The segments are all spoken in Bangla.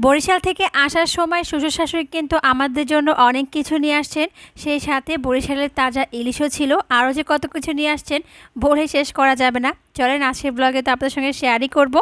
বরিশাল থেকে আসার সময় শ্বশুর শাশুড়ি কিন্তু আমাদের জন্য অনেক কিছু নিয়ে আসছেন। সেই সাথে বরিশালের তাজা ইলিশও ছিল। আরও যে কত কিছু নিয়ে আসছেন বলে শেষ করা যাবে না। চলেন আজকের ব্লগে তো আপনাদের সঙ্গে শেয়ারই করব।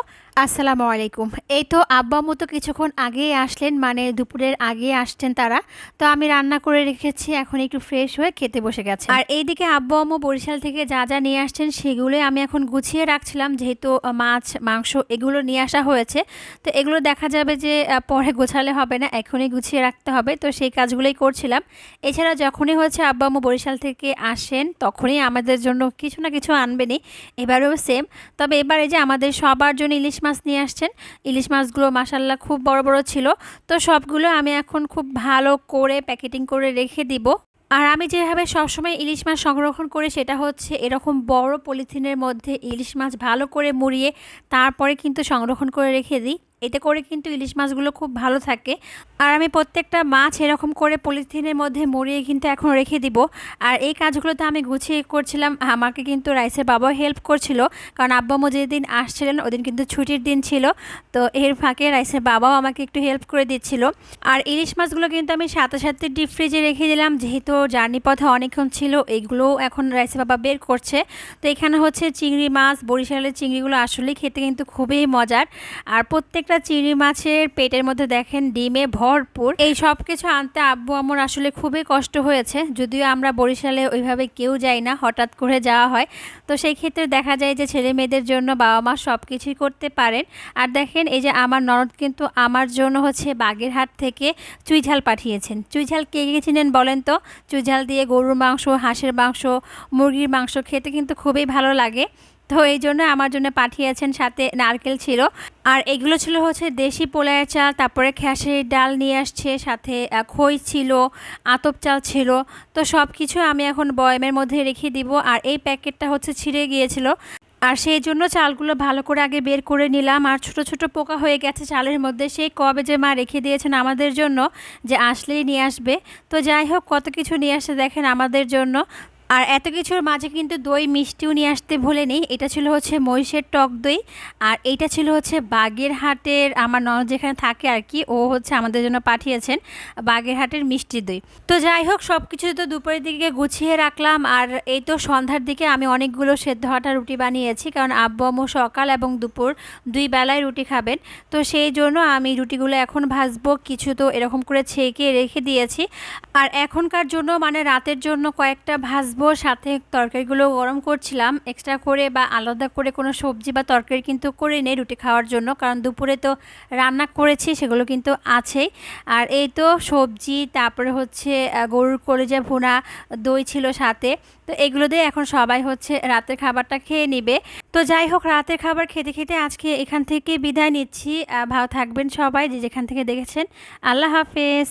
আসসালামু আলাইকুম। এই তো আব্বা মতো কিছুক্ষণ আগেই আসলেন মানে দুপুরের আগে আসছেন তারা। তো আমি রান্না করে রেখেছি, এখন একটু ফ্রেশ হয়ে খেতে বসে গেছে। আর এইদিকে আব্বা আম্মু বরিশাল থেকে যা যা নিয়ে আসছেন সেগুলোই আমি এখন গুছিয়ে রাখছিলাম, যেহেতু মাছ, মাংস এগুলো নিয়ে আসা হয়েছে। তো এগুলো দেখা যাবে যে পরে গোছালে হবে না, এখনই গুছিয়ে রাখতে হবে। তো সেই কাজগুলোই করছিলাম। এছাড়া যখনই হচ্ছে আব্বা আম্মু বরিশাল থেকে আসেন, তখনই আমাদের জন্য কিছু না কিছু আনবেনই। এবারেও সেম। তবে এবারে যে আমাদের সবার জন্য ইলিশ মাছ নিয়ে আসছেন, ইলিশ মাছগুলো মাসাল্লাহ খুব বড় বড় ছিল। তো সবগুলো আমি এখন খুব ভালো করে প্যাকেটিং করে রেখে দিব। আর আমি যেভাবে সবসময় ইলিশ মাছ সংরক্ষণ করি, সেটা হচ্ছে এরকম বড় পলিথিনের মধ্যে ইলিশ মাছ ভালো করে মুড়িয়ে তারপরে কিন্তু সংরক্ষণ করে রেখে দিই। এতে করে কিন্তু ইলিশ মাছগুলো খুব ভালো থাকে। আর আমি প্রত্যেকটা মাছ এরকম করে পলিথিনের মধ্যে মুড়িয়ে কিন্তু এখন রেখে দিব। আর এই কাজগুলোতে আমি গুছিয়ে করছিলাম। আমাকে কিন্তু রাইসের বাবাও হেল্প করছিল। কারণ আব্বামো যেদিন আসছিলেন, ওদিন কিন্তু ছুটির দিন ছিল। তো এর ফাঁকে রাইসের বাবাও আমাকে একটু হেল্প করে দিচ্ছিল। আর ইলিশ মাছগুলো কিন্তু আমি সাথে সাথে ডিপ ফ্রিজে রেখে দিলাম। যেহেতু জার্নি পথে অনেকক্ষণ ছিল, এগুলোও এখন রাইসের বাবা বের করছে। তো এখানে হচ্ছে চিংড়ি মাছ, বরিশালের চিংড়িগুলো আসলেই খেতে কিন্তু খুবই মজার। আর প্রত্যেকটা চিংড়ি মাছের পেটের মধ্যে দেখেন ডিমে ভরপুর। এই সব কিছু আনতে আব্বু আমার আসলে খুবই কষ্ট হয়েছে। যদিও আমরা বরিশালে ওইভাবে কেউ যাই না, হঠাৎ করে যাওয়া হয়। তো সেই ক্ষেত্রে দেখা যায় যে ছেলে মেয়েদের জন্য বাবা মা সব কিছুই করতে পারেন। আর দেখেন এই যে আমার ননদ কিন্তু আমার জন্য হচ্ছে বাগেরহাট থেকে চুইঝাল পাঠিয়েছেন। চুইঝাল কে চিনেন বলেন তো? চুইঝাল দিয়ে গরুর মাংস, হাঁসের মাংস, মুরগির মাংস খেতে কিন্তু খুবই ভালো লাগে। তো এই জন্য আমার জন্য পাঠিয়েছেন সাথে নারকেল ছিল। আর এগুলো ছিল হচ্ছে দেশি পোলায়ের চাল, তারপরে খেসারির ডাল নিয়ে আসছে, সাথে খই ছিল, আতপ চাল ছিল। তো সব কিছু আমি এখন বয়মের মধ্যে রেখে দিব। আর এই প্যাকেটটা হচ্ছে ছিঁড়ে গিয়েছিল। আর সেই জন্য চালগুলো ভালো করে আগে বের করে নিলাম। আর ছোট ছোট পোকা হয়ে গেছে চালের মধ্যে। সেই কবে যে মা রেখে দিয়েছেন আমাদের জন্য যে আসলেই নিয়ে আসবে। তো যাই হোক, কত কিছু নিয়ে আসে দেখেন আমাদের জন্য। আর এত কিছুর মাঝে কিন্তু দই মিষ্টিও নিয়ে আসতে ভুলে নেই। এটা ছিল হচ্ছে মহিষের টক দই। আর এইটা ছিল হচ্ছে বাগেরহাটের আমার ননদ যেখানে থাকে আর কি, ও হচ্ছে আমাদের জন্য পাঠিয়েছেন বাগেরহাটের মিষ্টি দই। তো যাই হোক সব কিছু তো দুপুরের দিকে গুছিয়ে রাখলাম। আর এই তো সন্ধ্যার দিকে আমি অনেকগুলো সেদ্ধ আটা রুটি বানিয়েছি, কারণ আব্বু আম্মু সকাল এবং দুপুর দুই বেলায় রুটি খাবেন। তো সেই জন্য আমি রুটিগুলো এখন ভাজবো। কিছু তো এরকম করে ছেঁকে রেখে দিয়েছি। আর এখনকার জন্য মানে রাতের জন্য কয়েকটা ভাজবো, সাথে তরকারিগুলো গরম করছিলাম। এক্সট্রা করে বা আলাদা করে কোনো সবজি বা তরকারি কিন্তু করে নেই রুটি খাওয়ার জন্য। কারণ দুপুরে তো রান্না করেছি, সেগুলো কিন্তু আছেই আর এই তো সবজি, তারপরে হচ্ছে গরুর কলেজা ভুনা, দই ছিল সাথে। তো এগুলো দিয়ে এখন সবাই হচ্ছে রাতের খাবারটা খেয়ে নিবে। তো যাই হোক, রাতের খাবার খেতে খেতে আজকে এখান থেকে বিদায় নিচ্ছি। ভালো থাকবেন সবাই যে যেখান থেকে দেখেছেন। আল্লাহ হাফেজ।